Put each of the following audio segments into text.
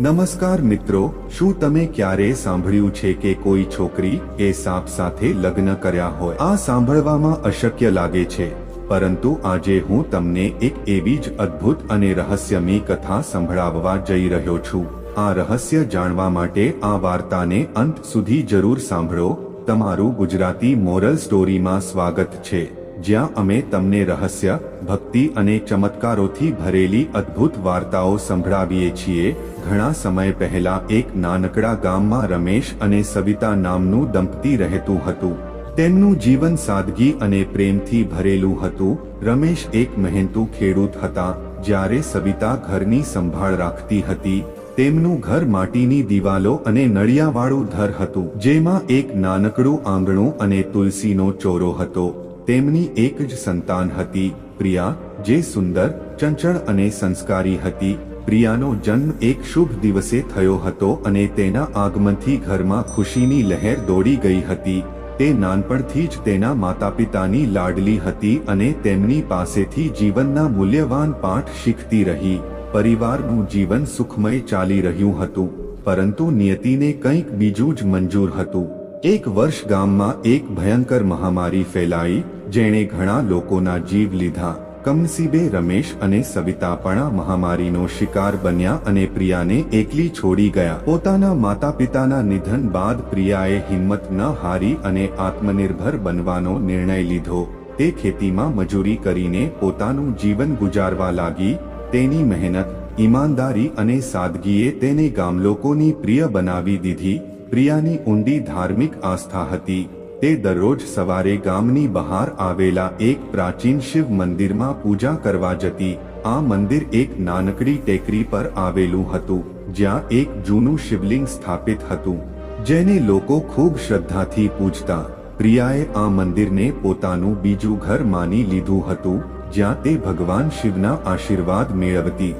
નમસ્કાર મિત્રો, શું તમે ક્યારેય સાંભળ્યું છે કે કોઈ છોકરી એ સાપ સાથે લગ્ન કર્યા હોય? આ સાંભળવામાં અશક્ય લાગે છે, પરંતુ આજે હું તમને એક એવી જ અદ્ભુત અને રહસ્યમય કથા સંભળાવવા જઈ રહ્યો છું. આ રહસ્ય જાણવા માટે આ વાર્તાને અંત સુધી જરૂર સાંભળો. તમારું ગુજરાતી મોરલ સ્ટોરીમાં સ્વાગત છે. જ્યાં અમે તમને રહસ્ય, ભક્તિ અને ચમત્કારોથી ભરેલી અદ્ભુત વાર્તાઓ સંભળાવીએ છીએ. ઘણા સમય પહેલા એક નાનકડા ગામમાં રમેશ અને સવિતા નામનું દંપતી રહેતું હતું. તેમનું જીવન સાદગી અને પ્રેમથી ભરેલું હતું. રમેશ એક મહેનતુ ખેડૂત હતા. જ્યારે સવિતા ઘરની સંભાળ રાખતી હતી, તેમનું ઘર માટીની દિવાલો અને નળિયાવાળું ઘર હતું, જેમાં એક નાનકડું આંગણું અને તુલસીનો ચોરો હતો. તેમની એક જ સંતાન હતી, પ્રિયા, જે સુંદર, ચંચળ અને સંસ્કારી હતી. પ્રિયાનો જન્મ એક શુભ દિવસે થયો હતો અને તેના આગમનથી ઘરમાં ખુશીની લહેર દોડી ગઈ હતી. તે નાનપણથી જ તેના માતાપિતાની લાડલી હતી અને તેમની પાસેથી જીવનના મૂલ્યવાન પાઠ શીખતી રહી. પરિવારનું જીવન સુખમય ચાલી રહ્યું હતું, પરંતુ નિયતિને કંઈક બીજું જ મંજૂર હતું. એક વર્ષ ગામમાં એક ભયંકર મહામારી ફેલાઈ, જેણે ઘણા લોકોના જીવ લીધા. કમનસીબે રમેશ અને સવિતા પણ મહામારીનો શિકાર બન્યા અને પ્રિયાને એકલી છોડી ગયા. પોતાના માતા પિતાના નિધન બાદ પ્રિયાએ હિંમત ન હારી અને આત્મનિર્ભર બનવાનો નિર્ણય લીધો. તે ખેતીમાં મજૂરી કરીને પોતાનું જીવન ગુજારવા લાગી. તેની મહેનત, ઈમાનદારી અને સાદગીએ તેને ગામલોકોની પ્રિય બનાવી દીધી. પ્રિયાની ઊંડી ધાર્મિક આસ્થા હતી. તે દરરોજ સવારે ગામની બહાર આવેલા એક પ્રાચીન શિવ મંદિરમાં પૂજા કરવા જતી, આ મંદિર એક નાનકડી ટેકરી પર આવેલું હતું, જ્યાં એક જૂનું શિવલિંગ સ્થાપિત હતું, જેને લોકો ખૂબ શ્રદ્ધાથી પૂજતા. પ્રિયાએ આ મંદિરને પોતાનું બીજું ઘર માની લીધું હતું, જ્યાં તે ભગવાન શિવના આશીર્વાદ મેળવતી.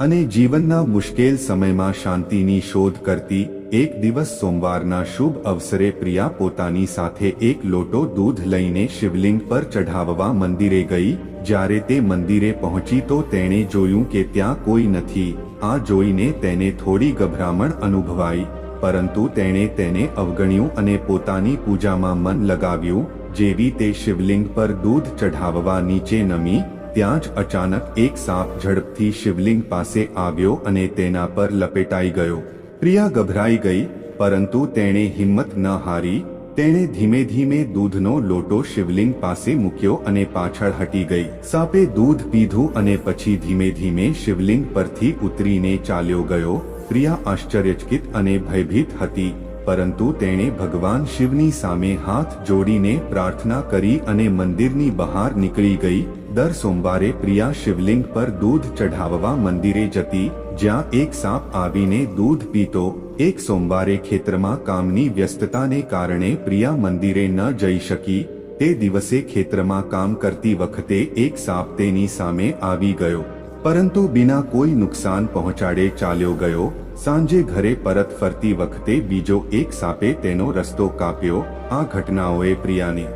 અને જીવનના મુશ્કેલ સમયમાં શાંતિની શોધ કરતી એક દિવસ સોમવારના શુભ અવસરે પ્રિયા પોતાની સાથે એક લોટો દૂધ લઈને શિવલિંગ પર ચઢાવવા મંદિરે ગઈ. જ્યારે તે મંદિરે પહોંચી તો તેણે જોયું કે ત્યાં કોઈ નથી. આ જોઈને તેને થોડી ગભરામણ અનુભવાઈ. પરંતુ તેણે તેને અવગણ્યું અને પોતાની પૂજામાં મન લગાવ્યું. જેવી તે શિવલિંગ પર દૂધ ચઢાવવા નીચે નમી, ત્યાં જ અચાનક એક સાપ ઝડપથી શિવલિંગ પાસે આવ્યો અને તેના પર લપેટાઈ ગયો. પ્રિયા ગભરાઈ ગઈ, પરંતુ તેણે હિંમત ન હારી. તેણે ધીમે ધીમે દૂધનો લોટો શિવલિંગ પાસે મૂક્યો અને પાછળ હટી ગઈ. સાપે દૂધ પીધું અને પછી ધીમે ધીમે શિવલિંગ પરથી ઉતરીને ચાલ્યો ગયો. પ્રિયા આશ્ચર્યચકિત અને ભયભીત હતી, પરંતુ તેણે ભગવાન શિવની સામે હાથ જોડીને પ્રાર્થના કરી અને મંદિરની બહાર નીકળી ગઈ. દર સોમવારે પ્રિયા શિવલિંગ પર દૂધ ચઢાવવા મંદિરે જતી. જ્યાં એક સાપ આવીને દૂધ પીતો, એક સોમવારે ખેતરમાં કામની વ્યસ્તતાને કારણે પ્રિયા મંદિરે ન જઈ શકી, તે દિવસે ખેતરમાં કામ કરતી વખતે એક સાપ તેની સામે આવી ગયો. પરંતુ બિના કોઈ નુકસાન પહોંચાડે ચાલ્યો ગયો. સાંજે ઘરે પરત ફરતી વખતે બીજો એક સાપે તેનો રસ્તો કાપ્યો. આ ઘટનાઓએ પ્રિયાને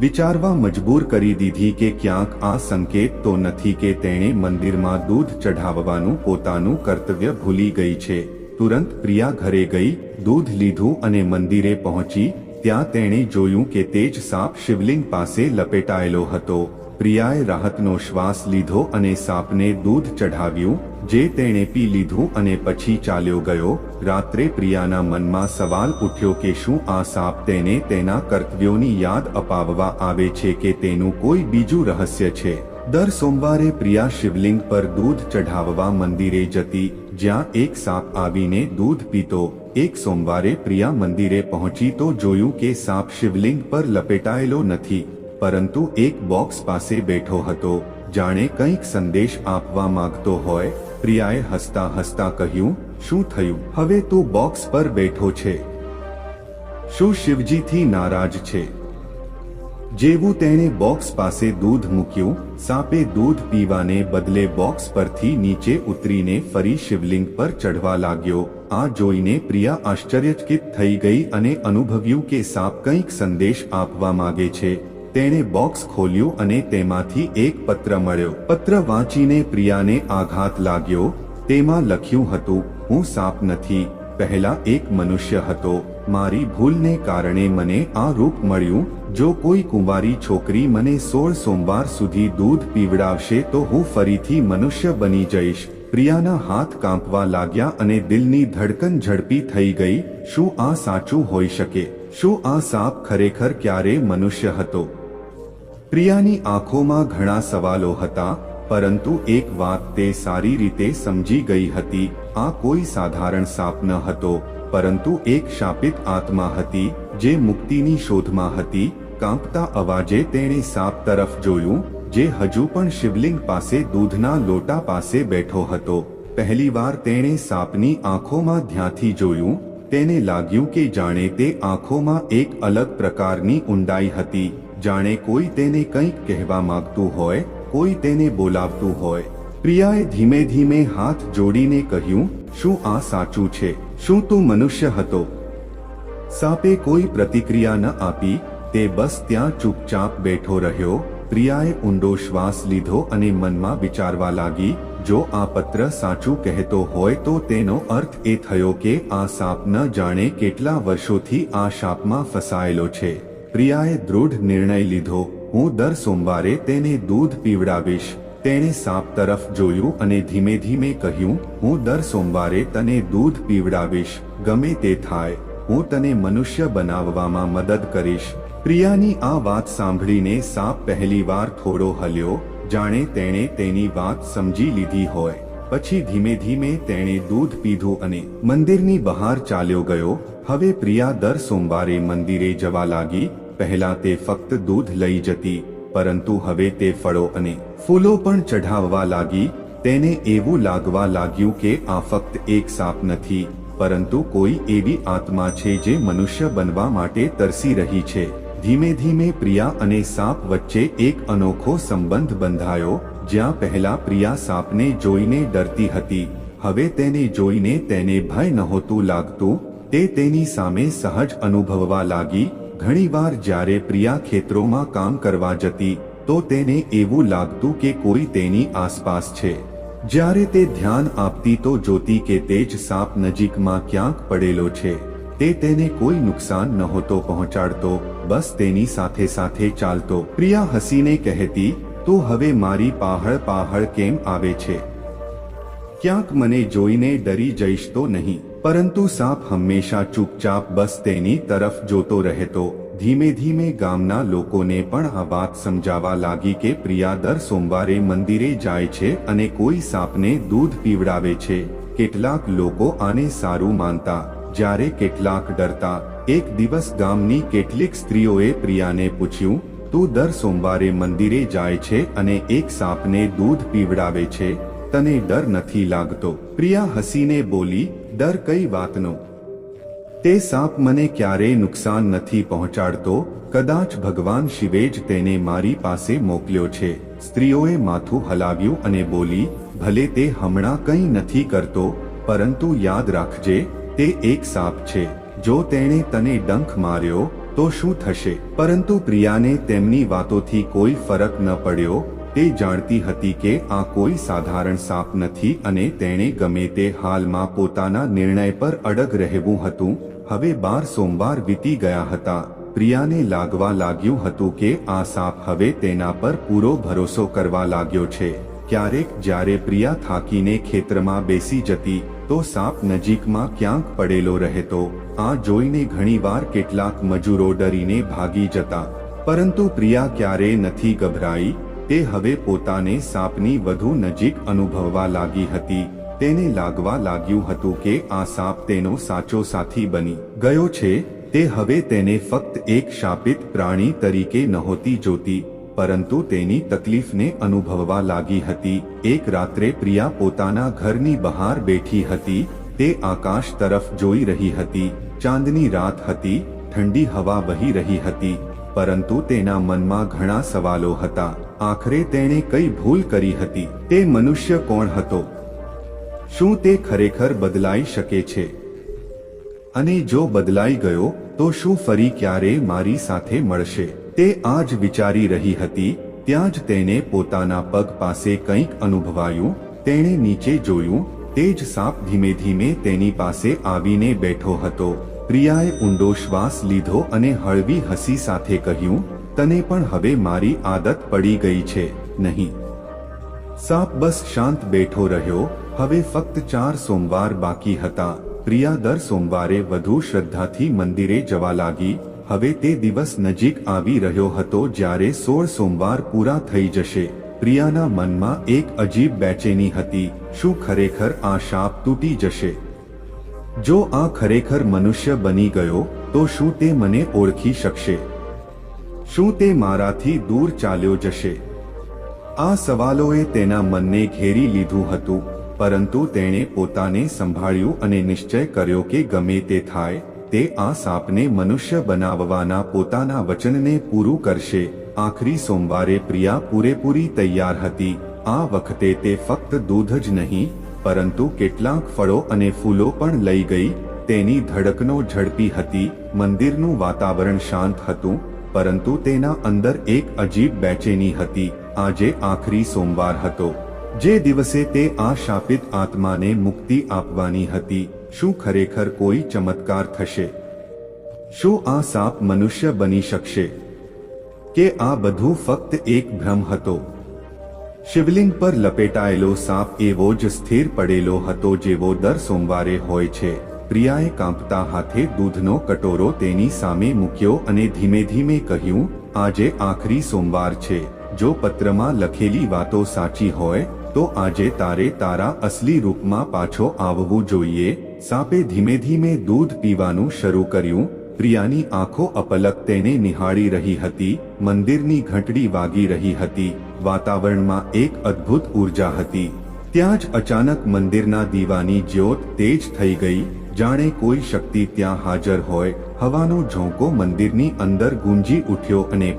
વિચારવા મજબૂર કરી દીધી કે ક્યાંક આ સંકેત તો નથી કે તેણે મંદિરમાં દૂધ ચઢાવવાનું પોતાનું કર્તવ્ય ભૂલી ગઈ છે. તુરંત પ્રિયા ઘરે ગઈ, દૂધ લીધું અને મંદિરે પહોંચી, ત્યાં તેણે જોયું કે તે જ સાપ શિવલિંગ પાસે લપેટાયેલો હતો. પ્રિયાએ રાહતનો શ્વાસ લીધો અને સાપને દૂધ ચઢાવ્યું, જે તેણે પી લીધું અને પછી ચાલ્યો ગયો. રાત્રે પ્રિયાના મનમાં સવાલ ઉઠ્યો કે શું આ સાપ તેને તેના કર્તવ્યોની યાદ અપાવવા આવે છે કે તેનું કોઈ બીજું રહસ્ય છે? દર સોમવારે પ્રિયા શિવલિંગ પર દૂધ ચઢાવવા મંદિરે જતી, જ્યાં એક સાપ આવીને દૂધ પીતો. એક સોમવારે પ્રિયા મંદિરે પહોંચી તો જોયું કે સાપ શિવલિંગ પર લપેટાયેલો નથી. પરંતુ એક બોક્સ પાસે બેઠો હતો, જાણે કંઈક સંદેશ આપવા માંગતો હોય. પ્રિયાએ હસતા હસતા કહ્યું, શું થયું? હવે તું બોક્સ પર બેઠો છે. શું શિવજીથી નારાજ છે? જેવું તેણે બોક્સ પાસે દૂધ મૂક્યું, સાપે દૂધ પીવાને બદલે બોક્સ પરથી નીચે ઉતરીને ફરી શિવલિંગ પર ચઢવા લાગ્યો. આ જોઈને પ્રિયા આશ્ચર્યચકિત થઈ ગઈ અને અનુભવ્યું કે સાપ કંઈક સંદેશ આપવા માંગે છે. તેણે બોક્સ ખોલ્યું અને તેમાંથી એક પત્ર મળ્યો. પત્ર વાંચીને પ્રિયાને આઘાત લાગ્યો. તેમાં લખ્યું હતું, હું સાપ નથી. પહેલા એક મનુષ્ય હતો. મારી ભૂલને કારણે મને આ રૂપ મળ્યું. જો કોઈ કુંવારી છોકરી મને સોળ સોમવાર સુધી દૂધ પીવડાવશે, તો હું ફરીથી મનુષ્ય બની જઈશ. પ્રિયાના હાથ કાંપવા લાગ્યા અને દિલની ધડકન ઝડપી થઈ ગઈ. શું આ સાચું હોઈ શકે? શું આ સાપ ખરેખર ક્યારે મનુષ્ય હતો? પ્રિયાની આંખોમાં ઘણા સવાલો હતા, પરંતુ એક વાત તે સારી રીતે સમજી ગઈ હતી, આ કોઈ સાધારણ સાપ ન હતો, પરંતુ એક શાપિત આત્મા હતી, જે મુક્તિની શોધમાં હતી, કાંપતા અવાજે તેણે સાપ તરફ જોયું, જે હજુ પણ શિવલિંગ પાસે દૂધના લોટા પાસે બેઠો હતો. પહેલીવાર તેણે સાપની આંખોમાં ધ્યાંથી જોયું, તેને લાગ્યું કે જાણે તે આંખોમાં એક અલગ પ્રકારની ઊંડાઈ હતી. જાણે કોઈ તેને કંઈક કહેવા માંગતું હોય, કોઈ તેને બોલાવતું હોય. પ્રિયાએ ધીમે ધીમે હાથ જોડીને કહ્યું, શું આ સાચું છે? શું તું મનુષ્ય હતો? સાપે કોઈ પ્રતિક્રિયા ન આપી, તે બસ ત્યાં ચૂપચાપ બેઠો રહ્યો. પ્રિયાએ ઊંડો શ્વાસ લીધો અને મનમાં વિચારવા લાગી, જો આ પત્ર સાચું કહેતો હોય તો તેનો અર્થ એ થયો કે આ સાપ ન જાણે કેટલા વર્ષોથી આ શાપમાં ફસાયેલો છે. પ્રિયાએ દૃઢ નિર્ણય લીધો, હું દર સોમવારે તેને દૂધ પીવડાવીશ. તેણે સાપ તરફ જોયું અને ધીમે ધીમે કહ્યું, હું દર સોમવારે તને દૂધ પીવડાવીશ, ગમે તે થાય. હું તને મનુષ્ય બનાવવામાં મદદ કરીશ. પ્રિયાની આ વાત સાંભળીને સાપ પહેલીવાર થોડો હલ્યો, જાણે તેણે તેની વાત સમજી લીધી હોય. પછી ધીમે ધીમે તેણે દૂધ પીધું અને મંદિરની બહાર ચાલ્યો ગયો. હવે પ્રિયા દર સોમવારે મંદિરે જવા લાગી પહેલા તે ફક્ત દૂધ લઈ જતી, પરંતુ હવે તે ફળો અને ફૂલો પણ ચઢાવવા લાગી, તેને એવું લાગવા લાગ્યું કે આ ફક્ત એક સાપ નથી, પરંતુ કોઈ એવી આત્મા છે જે મનુષ્ય બનવા માટે તરસી રહી છે. ધીમે ધીમે પ્રિયા અને સાપ વચ્ચે એક અનોખો સંબંધ બંધાયો, જ્યાં પહેલા પ્રિયા સાપને જોઈને ડરતી હતી, હવે તેને જોઈને તેને ભય નહોતું લાગતું, તે તેની સામે સહજ અનુભવવા લાગી ઘણીવાર જ્યારે પ્રિયા ખેતરોમાં કામ કરવા જતી, તો તેને એવું લાગતું કે કોઈ તેની આસપાસ છે. જ્યારે તે ધ્યાન આપતી તો જોતી કે તે જ સાપ નજીકમાં ક્યાંક પડેલો છે. તે તેને કોઈ નુકસાન નહોતો પહોંચાડતો, બસ તેની સાથે સાથે ચાલતો. પ્રિયા હસીને કહેતી, તો હવે મારી પાહળ પાહળ કેમ આવે છે? ક્યાંક મને જોઈને ડરી જઈશ તો નહીં. પરંતુ સાપ હંમેશા ચૂપચાપ બસ તેની તરફ જોતો રહેતો. ધીમે ધીમે ગામના લોકોને પણ આ વાત સમજાવા લાગી કે પ્રિયા દર સોમવારે મંદિરે જાય છે અને કોઈ સાપને દૂધ પીવડાવે છે. કેટલાક લોકો આને સારું માનતા, જ્યારે કેટલાક ડરતા. એક દિવસ ગામની કેટલીક સ્ત્રીઓએ પ્રિયાને પૂછ્યું, તું દર સોમવારે મંદિરે જાય છે અને એક સાપને દૂધ પીવડાવે છે? તને ડર નથી લાગતો? પ્રિયા હસીને બોલી ડર કઈ વાતનો? તે સાપ મને ક્યારેય નુકસાન નથી પહોંચાડતો? કદાચ ભગવાન શિવે જ તેને મારી પાસે મોકલ્યો છે. સ્ત્રીઓએ માથું હલાવ્યું અને બોલી, ભલે તે હમણાં કંઈ નથી કરતો, પરંતુ યાદ રાખજે, તે એક સાપ છે. જો તેણે તને ડંખ માર્યો, તો શું થશે? પરંતુ પ્રિયાને તેમની વાતોથી કોઈ ફરક ન પડ્યો. તે જાણતી હતી કે આ કોઈ સાધારણ સાપ નથી અને તેણે ગમે તે હાલમાં પોતાના નિર્ણય પર અડગ રહેવું હતું. હવે બાર સોમવાર વીતી ગયા હતા. પ્રિયાને લાગવા લાગ્યું હતું કે આ સાપ હવે તેના પર પૂરો ભરોસો કરવા લાગ્યો છે. ક્યારેક જ્યારે પ્રિયા થાકીને ખેતરમાં બેસી જતી, તો સાપ નજીકમાં ક્યાંક પડેલો રહેતો. આ જોઈને ઘણીવાર કેટલાક મજૂરો ડરીને ભાગી જતા. પરંતુ પ્રિયા ક્યારેય નથી ગભરાઈ. તે હવે પોતાને સાપની વધુ નજીક અનુભવવા લાગી હતી. તેને લાગવા લાગ્યું હતું કે આ સાપ તેનો સાચો સાથી બની ગયો છે. તે હવે તેને ફક્ત એક શાપિત પ્રાણી તરીકે નહોતી જોતી, પરંતુ તેની તકલીફને અનુભવવા લાગી હતી. એક રાત્રે પ્રિયા પોતાના ઘરની બહાર બેઠી હતી. તે આકાશ તરફ જોઈ રહી હતી. ચાંદની રાત હતી. ઠંડી હવા વહી રહી હતી. પરંતુ તેના મનમાં ઘણા સવાલો હતા. આખરે તેણે કઈ ભૂલ કરી હતી? તે મનુષ્ય કોણ હતો? શું તે ખરેખર બદલાઈ શકે છે? અને જો બદલાઈ ગયો, તો શું ફરી ક્યારે મારી સાથે મળશે? તે આજ વિચારી રહી હતી, ત્યાં જ તેને પોતાના પગ પાસે કંઈક અનુભવાયું, તેણે નીચે જોયું, તે જ સાપ ધીમે ધીમે તેની પાસે આવીને બેઠો હતો. પ્રિયાએ ઊંડો શ્વાસ લીધો અને હળવી હસી સાથે કહ્યું, તને પણ હવે મારી આદત પડી ગઈ છે, નહીં. સાપ બસ શાંત બેઠો રહ્યો. હવે ફક્ત ચાર સોમવાર બાકી હતા. પ્રિયા દર સોમવારે વધુ શ્રદ્ધાથી મંદિરે જવા લાગી. હવે તે દિવસ નજીક આવી રહ્યો હતો જ્યારે સોળ સોમવાર પૂરા થઈ જશે. પ્રિયાના મનમાં એક અજીબ બેચેની હતી. શું ખરેખર આ શાપ તૂટી જશે? જો આ ખરેખર મનુષ્ય બની ગયો, તો શું તે મને ઓળખી શકશે? શું તે મારાથી દૂર ચાલ્યો જશે? આ સવાલોએ તેના મનને ઘેરી લીધું હતું, પરંતુ તેણે પોતાને સંભાળ્યું અને નિશ્ચય કર્યો કે ગમે તે થાય, તે આ સાપને મનુષ્ય બનાવવાના પોતાના વચનને પૂરું કરશે. આખરી સોમવારે પ્રિયા પૂરેપૂરી તૈયાર હતી. આ વખતે તે ફક્ત દૂધ જ નહીં પરંતુ કેટલાક ફળો અને ફૂલો પણ લઈ ગઈ. તેની ધડકનો ઝડપી હતી. મંદિરનું વાતાવરણ શાંત હતું, પરંતુ તેના અંદર એક અજીબ બેચેની હતી. આજે આખરી સોમવાર હતો. જે દિવસે તે આ શાપિત આત્માને મુક્તિ આપવાની હતી. શું ખરેખર કોઈ ચમત્કાર થશે? શું આ સાપ મનુષ્ય બની શકશે? કે આ બધું ફક્ત એક ભ્રમ હતો? શિવલિંગ પર લપેટાયેલો સાપ એવો જ સ્થિર પડેલો હતો જેવો દર સોમવારે હોય છે. પ્રિયાએ કાંપતા હાથે દૂધનો કટોરો તેની સામે મૂક્યો અને ધીમે ધીમે કહ્યું, આજે આખરી સોમવાર છે. જો પત્રમાં લખેલી વાતો સાચી હોય, તો આજે તારે તારા અસલી રૂપમાં પાછો આવવું જોઈએ. સાપે ધીમે ધીમે દૂધ પીવાનું શરૂ કર્યું પ્રિયાની આંખો અપલક તેને નિહાળી રહી હતી, મંદિરની ઘંટડી વાગી રહી હતી, વાતાવરણમાં એક અદ્ભુત ઊર્જા હતી. ત્યાં જ અચાનક મંદિરના દીવાની જ્યોત તેજ થઈ ગઈ, જાણે કોઈ શક્તિ ત્યાં હાજર હોય, હવાનો ઝોંકો મંદિરની અંદર ગુંજી ઉઠ્યો અને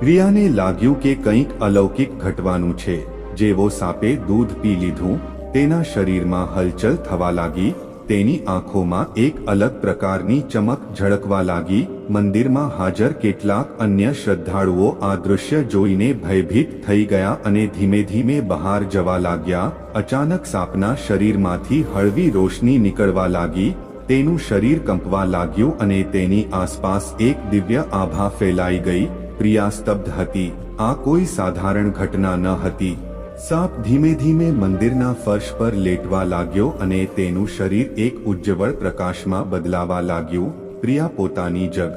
પ્રિયાને લાગ્યું કે કંઈક અલૌકિક ઘટવાનું છે. જેવો સાપે દૂધ પી લીધું, તેના શરીરમાં હલચલ થવા લાગી તેની આંખોમાં એક અલગ પ્રકારની ચમક ઝળકવા લાગી. મંદિરમાં હાજર કેટલાક અન્ય શ્રદ્ધાળુઓ આ દૃશ્ય જોઈને ભયભીત થઈ ગયા અને ધીમે ધીમે બહાર જવા લાગ્યા. અચાનક સાપના શરીરમાંથી હળવી રોશની નીકળવા લાગી. તેનું શરીર કંપવા લાગ્યું અને તેની આસપાસ એક દિવ્ય આભા ફેલાઈ ગઈ. પ્રિયા સ્તબ્ધ હતી. આ કોઈ સાધારણ ઘટના ન હતી. સાપ ધીમે ધીમે મંદિરના ફર્શ પર લેટવા લાગ્યો અને તેનું શરીર એક ઉજ્જવળ પ્રકાશમાં બદલાવા લાગ્યું. પ્રિયા પોતાની જગ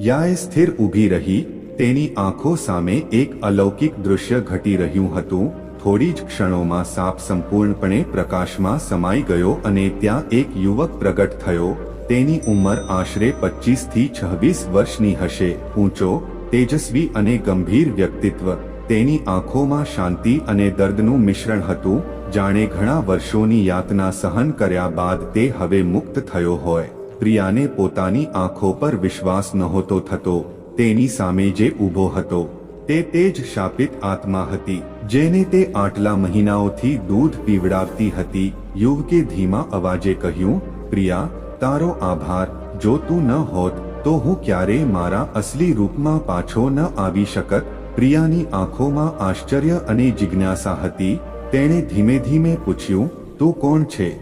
યાએ સ્થિર ઊભી રહી. તેની આંખો સામે એક અલૌકિક દૃશ્ય ઘટી રહ્યું હતું. થોડી જ ક્ષણોમાં સાપ સંપૂર્ણપણે પ્રકાશમાં સમાઈ ગયો અને ત્યાં એક યુવક પ્રગટ થયો. તેની ઉંમર આશરે પચીસથી છવ્વીસ વર્ષની હશે. ઊંચો, તેજસ્વી અને ગંભીર વ્યક્તિત્વ. તેની આંખોમાં શાંતિ અને દર્દનું મિશ્રણ હતું, જાણે ઘણા વર્ષોની યાતના સહન કર્યા બાદ તે હવે મુક્ત થયો હોય. પ્રિયાને પોતાની આંખો પર વિશ્વાસ નહોતો થતો, તેની સામે જે ઊભો હતો, તે તે જ શાપિત આત્મા હતી, જેને તે આટલા મહિનાઓથી દૂધ પીવડાવતી હતી. યુવકે ધીમા અવાજે કહ્યું, પ્રિયા, તારો આભાર, જો તું ન હોત, તો હું ક્યારેય મારા અસલી રૂપમાં પાછો ન આવી શકત. પ્રિયાની આંખોમાં આશ્ચર્ય અને જિજ્ઞાસા હતી. તેણે ધીમે ધીમે પૂછ્યું, તું કોણ છે?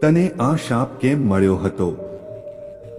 તને આ શાપ કેમ મળ્યો હતો?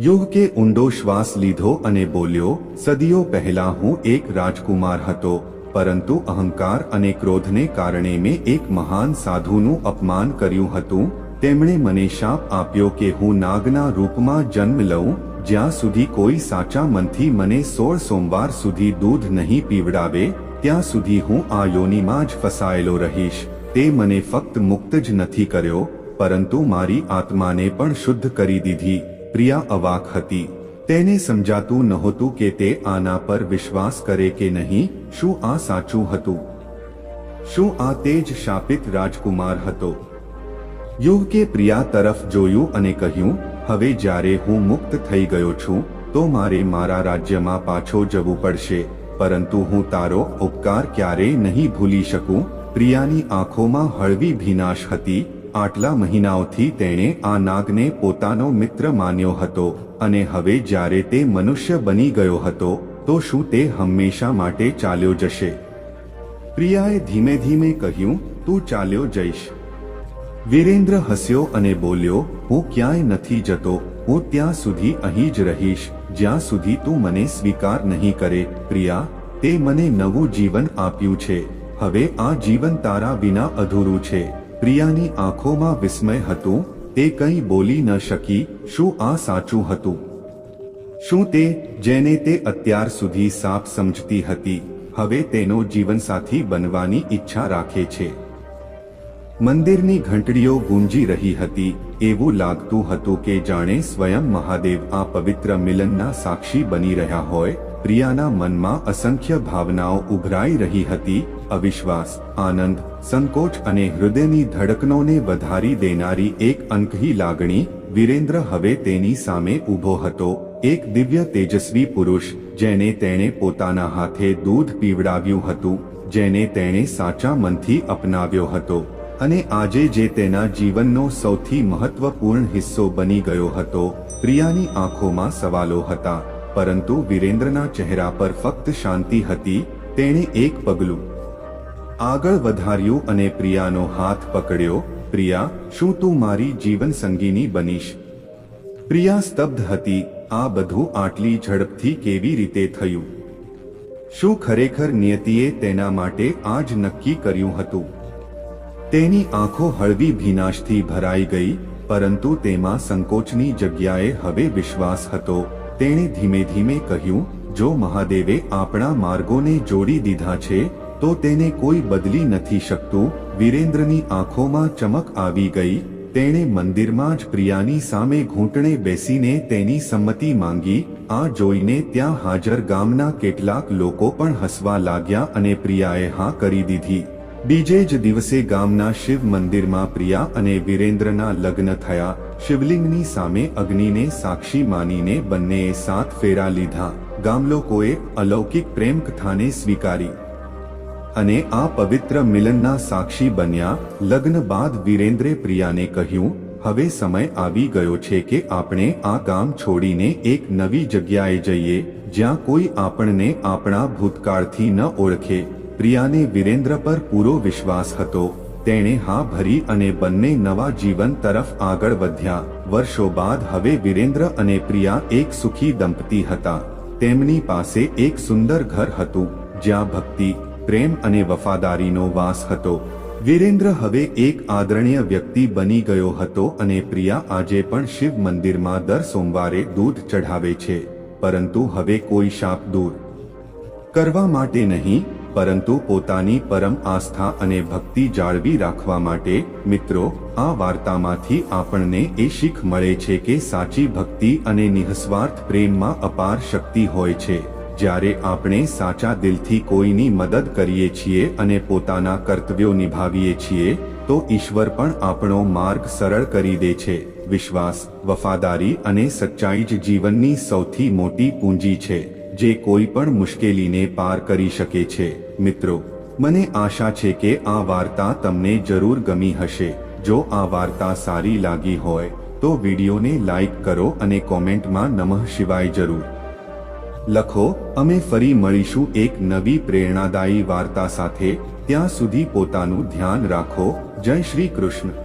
યુહકે ઊંડો શ્વાસ લીધો અને બોલ્યો, સદીઓ પહેલા હું એક રાજકુમાર હતો, પરંતુ અહંકાર અને ક્રોધને કારણે મેં એક મહાન સાધુનું અપમાન કર્યું હતું. તેમણે મને શાપ આપ્યો કે હું નાગના રૂપમાં જન્મ લઉં જ્યાં સુધી કોઈ સાચા મનથી મને સોળ સોમવાર સુધી દૂધ નહીં પીવડાવે, ત્યાં સુધી હું આ યોનિમાં જ ફસાયેલો રહીશ. તે મને ફક્ત મુક્ત જ નથી કર્યો, પરંતુ મારી આત્માને પણ શુદ્ધ કરી દીધી, પ્રિયા અવાક હતી. તેને સમજાતું નહોતું કે તે આના પર વિશ્વાસ કરે કે નહીં, શું આ સાચું હતું? શું આ તે જ શાપિત રાજકુમાર હતો? યુવકે પ્રિયા તરફ જોયું અને કહ્યું હવે જ્યારે હું મુક્ત થઈ ગયો છું, તો મારે મારા રાજ્યમાં પાછો જવું પડશે, પરંતુ હું તારો ઉપકાર ક્યારેય નહીં ભૂલી શકું. પ્રિયાની આંખોમાં હળવી ભીનાશ હતી, આટલા મહિનાઓથી તેણે આ નાગને પોતાનો મિત્ર માન્યો હતો, અને હવે જ્યારે તે મનુષ્ય બની ગયો હતો, તો શું તે હંમેશા માટે ચાલ્યો જશે? પ્રિયાએ ધીમે ધીમે કહ્યું, તું ચાલ્યો જઈશ. વીરેન્દ્ર હસ્યો અને બોલ્યો, હું ક્યાંય નથી જતો. હું ત્યાં સુધી અહીં જ રહીશ. જ્યાં સુધી તું મને સ્વીકાર નહીં કરે, પ્રિયા. તે મને નવું જીવન આપ્યું છે. હવે આ જીવન તારા વિના અધૂરું છે. પ્રિયાની આંખોમાં વિસ્મય હતું. તે કંઈ બોલી ન શકી. શું આ સાચું હતું? શું તે જેને તે અત્યાર સુધી સાપ સમજતી હતી, હવે તેનો જીવનસાથી બનવાની ઈચ્છા રાખે છે? મંદિરની ઘંટડીઓ ગુંજી રહી હતી, એવું લાગતું હતું કે જાણે સ્વયં મહાદેવ આ પવિત્ર મિલનના સાક્ષી બની રહ્યા હોય, પ્રિયાના મનમાં અસંખ્ય ભાવનાઓ ઉભરાઈ રહી હતી, અવિશ્વાસ, આનંદ, સંકોચ અને હૃદયની ધડકનોને વધારી દેનારી એક અંકહી લાગણી, વિરેન્દ્ર હવે તેની સામે ઊભો હતો, એક દિવ્ય તેજસ્વી પુરુષ, જેને તેણે પોતાના હાથે દૂધ પીવડાવ્યું હતું, જેને તેણે સાચા મનથી અપનાવ્યો હતો. અને આજે જે તેના જીવનનો સૌથી મહત્વપૂર્ણ હિસ્સો બની ગયો હતો, પ્રિયાની આંખોમાં સવાલો હતા, પરંતુ વિરેન્દ્રના ચહેરા પર ફક્ત શાંતિ હતી, તેણે એક પગલું આગળ વધાર્યું અને પ્રિયાનો હાથ પકડ્યો, પ્રિયા, શું તું મારી જીવન સંગીની બનીશ પ્રિયા સ્તબ્ધ હતી, આ બધું આટલી ઝડપથી કેવી રીતે થયું? શું ખરેખર નિયતિએ તેના માટે આ જ નક્કી કર્યું હતું? તેની આંખો હળવી ભીનાશથી ભરાઈ ગઈ, પરંતુ તેમાં સંકોચની જગ્યાએ હવે વિશ્વાસ હતો. તેણે ધીમે ધીમે કહ્યું, જો મહાદેવે આપણા માર્ગોને જોડી દીધા છે, તો તેને કોઈ બદલી નથી શકતું. વિરેન્દ્રની આંખોમાં ચમક આવી ગઈ. તેણે મંદિરમાં જ પ્રિયાની સામે ઘૂંટણે બેસીને તેની સંમતિ માંગી. આ જોઈને ત્યાં હાજર ગામના કેટલાક લોકો પણ હસવા લાગ્યા અને પ્રિયાએ હા કરી દીધી. બીજે જ દિવસે ગામના શિવ મંદિરમાં પ્રિયા અને વિરેન્દ્રના લગ્ન થયા. શિવલિંગની સામે અગ્નિને સાક્ષી માનીને બંનેએ સાત ફેરા લીધા. ગામલોકોએ અલૌકિક પ્રેમ કથાને સ્વીકારી. અને આ પવિત્ર મિલનના સાક્ષી બન્યા. લગ્ન બાદ વિરેન્દ્રે પ્રિયાને કહ્યું, હવે સમય આવી ગયો છે કે આપણે આ ગામ છોડીને એક નવી જગ્યાએ જઈએ, જ્યાં કોઈ આપણને આપણા ભૂતકાળથી ન ઓળખે. પ્રિયાને વિરેન્દ્ર પર પૂરો વિશ્વાસ હતો. તેણે હા ભરી અને બંને નવા જીવન તરફ આગળ વધ્યા. વર્ષો બાદ હવે વિરેન્દ્ર અને પ્રિયા એક સુખી દંપતી હતા. તેમની પાસે એક સુંદર ઘર હતું, જ્યાં ભક્તિ, પ્રેમ અને વફાદારીનો વાસ હતો. વીરેન્દ્ર હવે એક આદરણીય વ્યક્તિ બની ગયો હતો અને પ્રિયા આજે પણ શિવ મંદિરમાં દર સોમવારે દૂધ ચઢાવે છે. પરંતુ હવે કોઈ શાપ દૂર કરવા માટે નહીં પરંતુ પોતાની પરમ આસ્થા અને ભક્તિ જાળવી રાખવા માટે, મિત્રો, આ વાર્તામાંથી આપણને એ શીખ મળે છે કે સાચી ભક્તિ અને નિઃસ્વાર્થ પ્રેમમાં અપાર શક્તિ હોય છે. જ્યારે આપણે સાચા દિલથી કોઈની મદદ કરીએ છીએ અને પોતાના કર્તવ્યો નિભાવીએ છીએ, તો ઈશ્વર પણ આપણો માર્ગ સરળ કરી દે છે. વિશ્વાસ, વફાદારી અને સચ્ચાઈ જ જીવનની સૌથી મોટી પૂંજી છે. જે કોઈ પણ મુશ્કેલીને પાર કરી શકે છે. મિત્રો, મને આશા છે કે આ વાર્તા તમને જરૂર ગમી હશે. જો આ વાર્તા સારી લાગી હોય, તો વિડીયોને લાઈક કરો અને કોમેન્ટમાં નમઃ શિવાય જરૂર. લખો, અમે ફરી મળીશું એક નવી પ્રેરણાદાયી વાર્તા સાથે. ત્યાં સુધી પોતાનું ધ્યાન રાખો. જય શ્રી કૃષ્ણ.